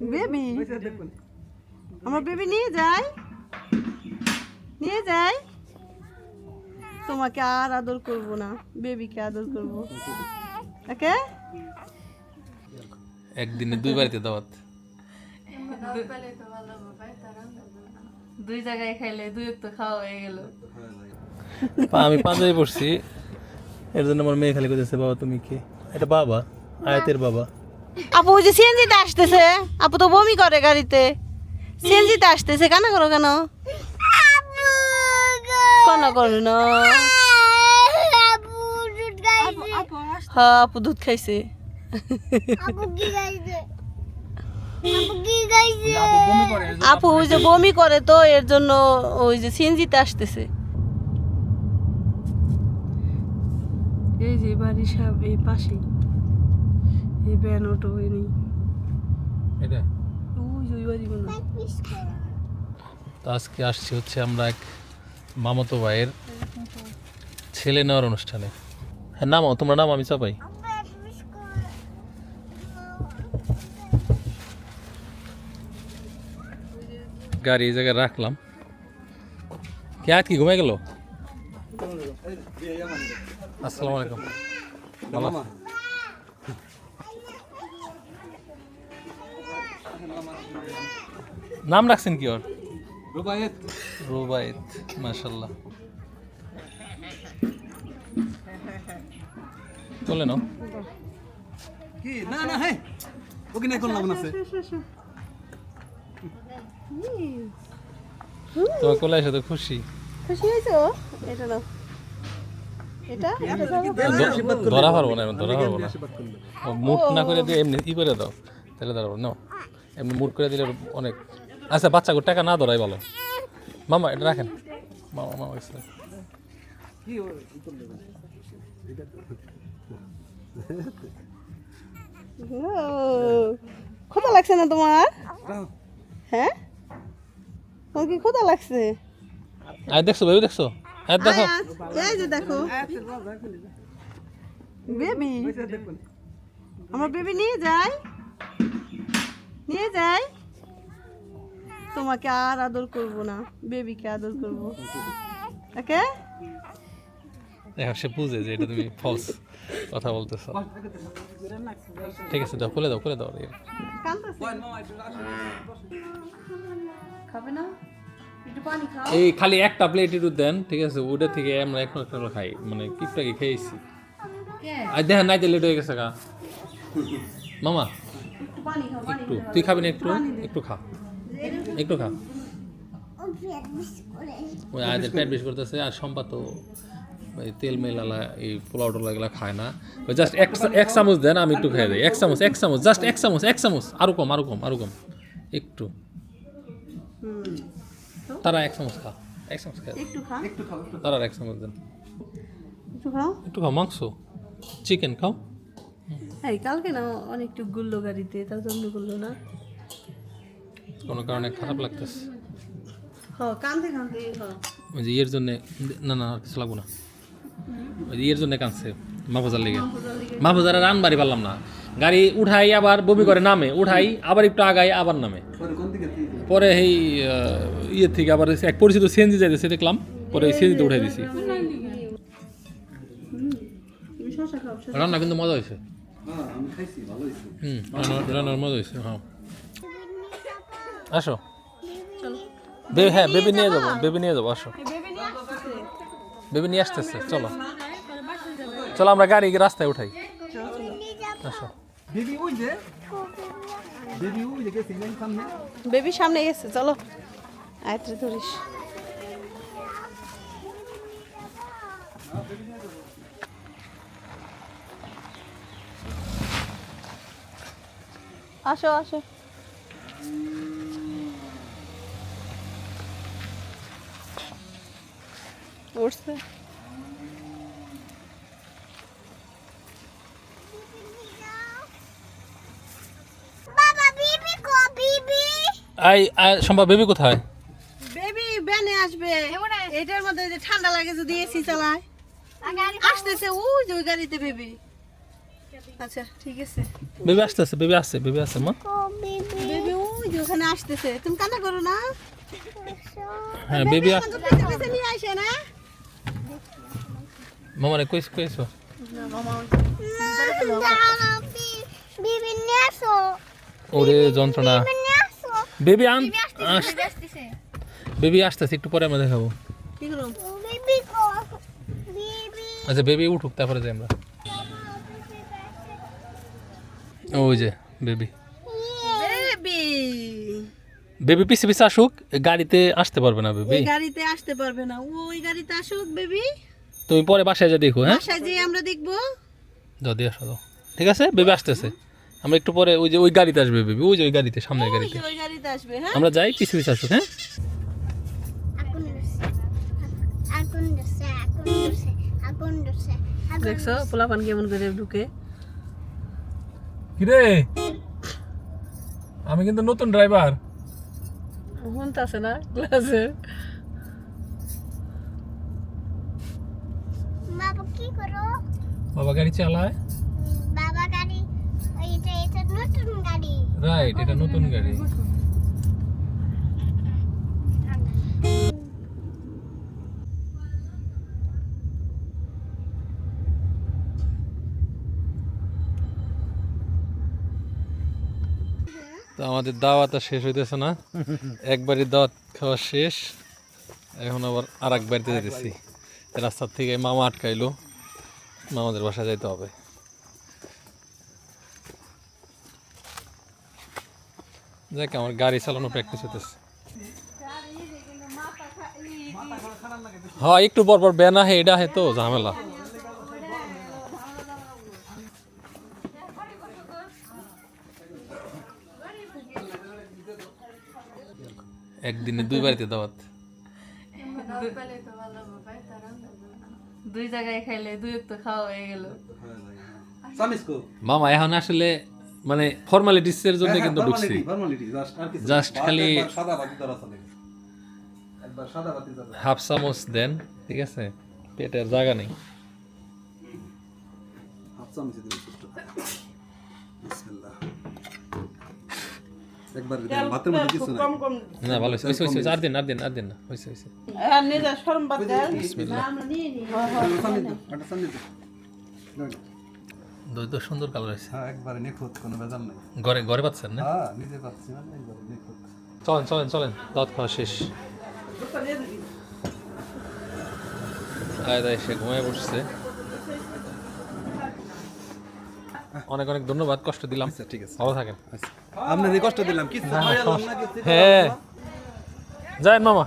Baby? আমার baby নিয়ে যাই। নিয়ে যাই। তোমাকে আর আদর করব না বেবিকে আদর করব। ওকে একদিনে দুই বাড়িতে দাওয়াত। দুই জায়গায় খাইলে দুই তো খাওয়া হয়ে গেল। পা- আমি পাঞ্জাবি পড়ছি। এর জন্য আমার মেয়ে খালি করতেছে বাবা তুমি কে? এটা বাবা আয়াতের বাবা। আপু ওই যে সিএনজিতে আসতেছে। আপু তো বমি করে গাড়িতে। সিএনজিতে আসতেছে কেন করো কেন? কেন করো না? হ্যাঁ আপু দুধ খাইছে। আপু ওই যে বমি করে তো এর জন্য ওই যে সিএনজিতে আসতেছে। এই যে বাড়ির সব এই পাশেই। এই ভ্যান অটো ওই নেই। এটা? তো আজকে আসছি হচ্ছে আমরা এক মামাতো ভাইয়ের ছেলে নেওয়ার অনুষ্ঠানে। হ্যাঁ নামো তোমরা নাম আমি চাপাই। গাড়ি এই জায়গায় রাখলাম। কে আজ কি ঘুমাই গেল আসসালামু আলাইকুম ভালো আছেন? নাম রাখছেন কি ওর? রুবায়েত। রুবাইত মাশাল্লাহ চলে নাও। কি? না না হে। ওকে না করলাম না সে। তোমার কোলে এসে তো খুশি। খুশি হয়েছো এটা নাও এটা? এটা দাও। ধরা পারব না ধরা পারব না। মুট না করে দিয়ে এমনি ই করে দাও তাহলে ধরবো নাও। এমনি মুট করে দিলে অনেক। আচ্ছা বাচ্চাকে টাকা না ধরাই ভালো। মামা এটা রাখেন। মামা মামা ক্ষুধা লাগছে না তোমার? হ্যাঁ? তোমার কি ক্ষুধা লাগছে? আয় দেখছ বেবি দেখছ? হ্যাঁ দেখো। এই যে দেখো। বেবি? আমার বেবি নিয়ে যাই। নিয়ে যাই। তোমাকে আর আদর করব না বেবিকে আদর করব। ওকে? দেখো সে বুঝে যে এটা তুমি ফলস কথা বলতেছো। ঠিক আছে দাও খুলে দাও খুলে দাও। খাবে না? এই খালি একটা প্লেট একটু দেন ঠিক আছে? ওটা থেকে আমরা এখন একটা খাই। মানে কিপটা কি? খেয়েছি আর দেখেন নাই লেট হয়ে গেছে গা। মামা একটু। তুই খাবি না একটু? একটু খা। একটু খা। ওই আজের পেট বেশি করতেছে আর সম্পা তো ওই তেল মেলালা এই পোলাও টোলা এগুলো খায় না। ওই জাস্ট এক এক চামচ দেন আমি একটু খেয়ে দিই। এক চামচ এক চামচ জাস্ট এক চামচ এক চামচ। আরও কম আরও কম আরও কম। একটু। তারা এক চামচ খা। এক চামচ খা। তারা এক চামচ দেন। একটু খাও। একটু খাও মাংস। চিকেন খাও। এই কালকে না অনেকটু গুল্লো গাড়িতে তার জন্য গুল্লো না। কোনো কারণে খারাপ লাগতেছে? হ কান্দে কান্দে হ। ওই যে ইয়ের জন্যে না না কিছু লাগবো না। ওই যে ইয়ের জন্য কাঁদছে মাহফুজার লেগে। মাহফুজার রান বাড়ি পারলাম না। গাড়ি উঠাই আবার বমি করে নামে উঠাই আবার একটু আগাই আবার নামে। পরে কোন দিকে তুই পরে এই ইয়ে থেকে আবার এক পরিচিত সিএনজি যাইতেছে দেখলাম। পরে সিএনজিতে উঠাই দিছি। রান্না কিন্তু মজা হয়েছে। রান্নার মজা হয়েছে হ্যাঁ আসো হ্যাঁ বেবি নিয়ে যাব বেবি নিয়ে যাব, আসো। বেবি নিয়ে আসতেছে, চলো। চলো, আমরা গাড়ি রাস্তায় উঠাই। আসো। বেবি সামনে গেছে, চলো। আয়ত্রে ধরিস। আসো আসো। উঠছে আই আই সম্ভব বেবি কোথায়? বেবি ব্যানে আসবে। এটার মধ্যে যে ঠান্ডা লাগে যদি এসি চালায়। আসতেছে ওই যে ওই গাড়িতে বেবি। আচ্ছা ঠিক আছে। বেবি আসতেছে বেবি আসছে বেবি আসছে মা। বেবি। যে ওখানে আসতেছে। তুমি কান্না করো না। হ্যাঁ বেবি আসে না। কইস কইছো ওরে যন্ত্রণা। বেবি আন বেবি আসতেছে একটু পরে আমরা দেখাবো। আচ্ছা বেবি উঠুক তারপরে যাই আমরা। ওই যে বেবি বেবি বেবি পিছে পিছে আসুক গাড়িতে আসতে পারবে না বেবি গাড়িতে আসতে পারবে না। ওই গাড়িতে আসুক বেবি তুমি পরে বাসায় যা দেখো হ্যাঁ? বাসায় যেয়ে আমরা দেখব। যদি আসো দাও। ঠিক আছে? বেবি আসতেছে। আমরা একটু পরে ওই যে ওই গাড়িতে আসবে বেবি ওই যে ওই গাড়িতে সামনের গাড়িতে। ওই গাড়িতে আসবে হ্যাঁ? আমরা যাই পিছে পিছে আসুক হ্যাঁ? দেখছ পোলাপান কেমন করে ঢুকে? কিরে? আমি কিন্তু নতুন ড্রাইভার শুনতেছে না ক্লাসে। বাবা কি করো? বাবা গাড়ি চালায়? বাবা গাড়ি এটা এটা নতুন গাড়ি। রাইট এটা নতুন গাড়ি। তো আমাদের দাওয়াত আর শেষ হইতেছে না। একবারই দাওয়াত খাওয়া শেষ। এখন আবার আর এক বাড়িতে যেতেছি রাস্তার থেকে মামা আটকাইলো। মামাদের বাসায় যাইতে হবে। দেখ আমার গাড়ি চালানো প্র্যাকটিস হতেছে হ্যাঁ একটু পর পর ব্যান আহে এটা আহে তো ঝামেলা। একদিনে দুই বাড়িতে দাওয়াত। দুই জায়গায় খাইলে দুই তো খাওয়া হয়ে গেল। মামা এখন আসলে মানে ফর্মালিটিস এর জন্য কিন্তু ঢুকছি। জাস্ট আর কিছু Just খালি- হাফ চামচ দেন ঠিক আছে? পেটের জায়গা নেই। হাফ চামচ দিন ছোট্ট বিসমিল্লাহ একবার ভাতের মধ্যে কিছু না না ভালো হয়েছে হয়েছে হয়েছে আর দিন আর দিন আর দিন না হয়েছে। হয়েছে আর নিজে শরম বাদ দেন বিসমিল্লাহ আমরা নিয়ে নিই সামনে দাও, একটা সামনে দাও। নাও, নাও। দই তো সুন্দর কালার হ্যাঁ একবারে নিখুঁত কোনো বেজাল নাই। ঘরে ঘরে পাচ্ছেন না? হ্যাঁ নিজে পাচ্ছি মানে একবারে নিখুঁত। চলেন চলেন চলেন দাঁত খাওয়া শেষ। আয় দায় সে ঘুমায় বসছে। অনেক অনেক ধন্যবাদ কষ্ট দিলাম। আচ্ছা ঠিক আছে। ভালো থাকেন। আপনি আপনার কষ্ট দিলাম। কি না কিছু হ্যাঁ। যায় মামা।